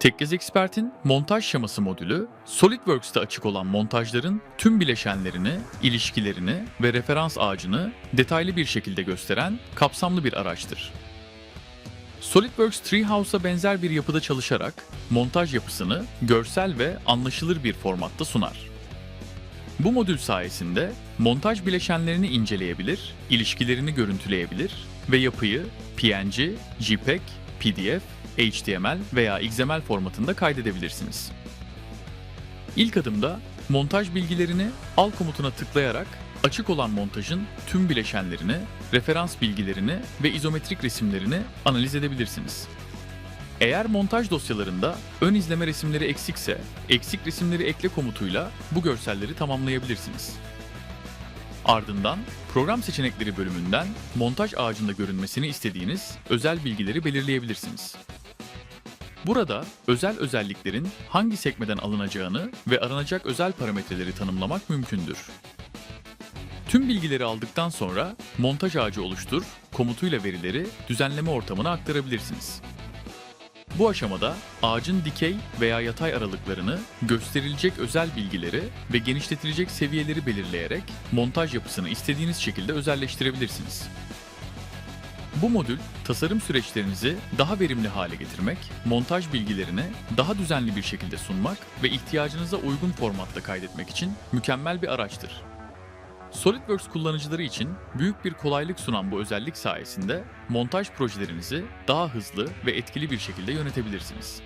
Çekgez Expert'in montaj şeması modülü, SolidWorks'ta açık olan montajların tüm bileşenlerini, ilişkilerini ve referans ağacını detaylı bir şekilde gösteren kapsamlı bir araçtır. SolidWorks Treehouse'a benzer bir yapıda çalışarak montaj yapısını görsel ve anlaşılır bir formatta sunar. Bu modül sayesinde montaj bileşenlerini inceleyebilir, ilişkilerini görüntüleyebilir ve yapıyı PNG, JPEG, PDF, HTML veya XML formatında kaydedebilirsiniz. İlk adımda montaj bilgilerini al komutuna tıklayarak açık olan montajın tüm bileşenlerini, referans bilgilerini ve izometrik resimlerini analiz edebilirsiniz. Eğer montaj dosyalarında ön izleme resimleri eksikse, eksik resimleri ekle komutuyla bu görselleri tamamlayabilirsiniz. Ardından program seçenekleri bölümünden montaj ağacında görünmesini istediğiniz özel bilgileri belirleyebilirsiniz. Burada özel özelliklerin hangi sekmeden alınacağını ve aranacak özel parametreleri tanımlamak mümkündür. Tüm bilgileri aldıktan sonra montaj ağacı oluştur komutuyla verileri düzenleme ortamına aktarabilirsiniz. Bu aşamada ağacın dikey veya yatay aralıklarını, gösterilecek özel bilgileri ve genişletilecek seviyeleri belirleyerek montaj yapısını istediğiniz şekilde özelleştirebilirsiniz. Bu modül tasarım süreçlerinizi daha verimli hale getirmek, montaj bilgilerini daha düzenli bir şekilde sunmak ve ihtiyacınıza uygun formatta kaydetmek için mükemmel bir araçtır. SolidWorks kullanıcıları için büyük bir kolaylık sunan bu özellik sayesinde montaj projelerinizi daha hızlı ve etkili bir şekilde yönetebilirsiniz.